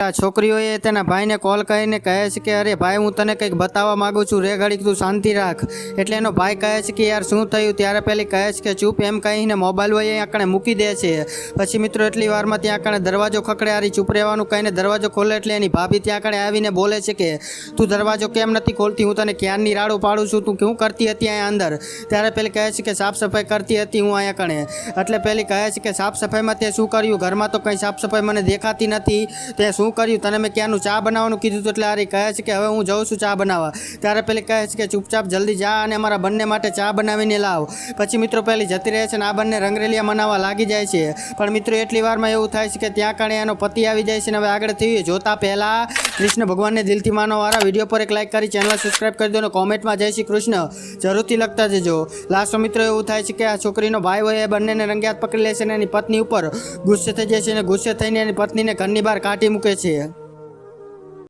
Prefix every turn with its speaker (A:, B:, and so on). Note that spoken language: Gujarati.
A: છોકરીઓએ તેના ભાઈને કોલ કરીને કહે છે કે, અરે ભાઈ, હું તને કંઈક બતાવવા માગું છું. રે ઘડીક તું શાંતિ રાખ. એટલે એનો ભાઈ કહે છે કે, યાર, શું થયું? ત્યારે પેલી કહે છે કે, ચૂપ. એમ કહીને મોબાઈલ હોય અહીંયા કણે મૂકી દે છે. પછી મિત્રો, એટલી વારમાં ત્યાં આકણે દરવાજો ખખડે આરી ચૂપ રહેવાનું કહીને દરવાજો ખોલે એટલે એની ભાભી ત્યાં આકણે આવીને બોલે છે કે, તું દરવાજો કેમ નથી ખોલતી? હું તને ક્યારની રાડું પાડું છું? તું શું કરતી હતી અહીંયા અંદર? ત્યારે પેલી કહે છે કે, સાફ સફાઈ કરતી હતી હું અહીંયા કણે. એટલે પેલી કહે છે કે, સાફ સફાઈમાં તે શું કર્યું? ઘરમાં તો કંઈ સાફ સફાઈ મને દેખાતી નથી. તે શું કર્યું? તને મેં ક્યાંનું ચા બનાવવાનું કીધું હતું એટલે આરી કહે છે કે, હવે હું જાઉં છું ચા બનાવવા. ત્યારે પેલી કહે છે કે, ચૂપચાપ જલ્દી જા અને અમારા બંને માટે ચા બનાવીને લાવ. પછી મિત્રો પેલી જતી રહે છે અને આ બંને રંગરેલિયા મનાવવા લાગી જાય છે. પણ મિત્રો, એટલી વારમાં એવું થાય છે કે ત્યાં કાણે એનો પતિ આવી જાય છે અને હવે આગળ થયું જોતા પહેલાં કૃષ્ણ ભગવાનને દિલથી માનવાવાળા વીડિયો પર એક લાઈક કરી ચેનલ સબસ્ક્રાઈબ કરી દો અને કોમેન્ટમાં જય શ્રી કૃષ્ણ. જરૂરથી લખતા જજો. લાસ્ટમાં મિત્રો એવું થાય છે કે આ છોકરીનો ભાઈ હોય એ બંનેને રંગ્યાત પકડી લે છે અને એની પત્ની ઉપર ગુસ્સે થઈ જાય છે અને ગુસ્સે થઈને એની પત્નીને ઘરની બહાર કાઢી મૂકે છે. sí